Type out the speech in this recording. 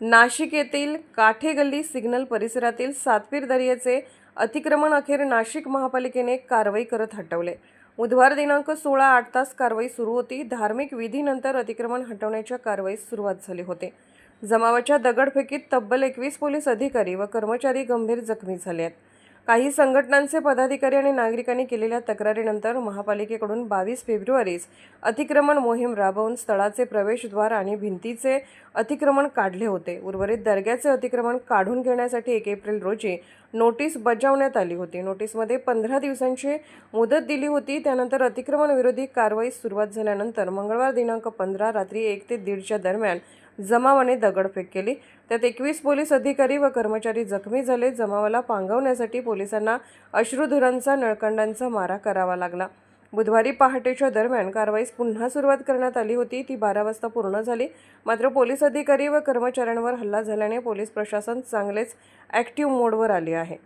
नाशिक येथील काठेगल्ली सिग्नल परिसरातील सातपीर दर्याचे अतिक्रमण अखेर नाशिक महापालिकेने कारवाई करत हटवले. बुधवार दिनांक सोळा आठ तास कारवाई सुरू होती. धार्मिक विधीनंतर अतिक्रमण हटवण्याच्या कारवाईस सुरुवात झाली होती. जमावाच्या दगडफेकीत तब्बल एकवीस पोलीस अधिकारी व कर्मचारी गंभीर जखमी झाले आहेत. काही संघटनांचे पदाधिकारी आणि नागरिकांनी केलेल्या तक्रारीनंतर महापालिकेकडून बावीस फेब्रुवारीस अतिक्रमण मोहीम राबवून स्थळाचे प्रवेशद्वार आणि भिंतीचे अतिक्रमण काढले होते. उर्वरित दर्ग्याचे अतिक्रमण काढून घेण्यासाठी एक एप्रिल रोजी नोटीस बजावण्यात आली होती. नोटीसमध्ये पंधरा दिवसांची मुदत दिली होती. त्यानंतर अतिक्रमण विरोधी सुरुवात झाल्यानंतर मंगळवार दिनांक पंधरा रात्री एक ते दीडच्या दरम्यान जमावाने दगडफेक केली. त्यात एकवीस पोलीस अधिकारी व कर्मचारी जखमी झाले. जमावाला पांगवण्यासाठी पोलिसांना अश्रुधुरांचा नळकंडांचा मारा करावा लागला. बुधवारी पहाटेच्या दरम्यान कारवाईस पुन्हा सुरुवात करण्यात आली होती. ती बारा वाजता पूर्ण झाली. मात्र पोलीस अधिकारी व कर्मचाऱ्यांवर हल्ला झाल्याने पोलीस प्रशासन चांगलेच ॲक्टिव्ह मोडवर आले आहे.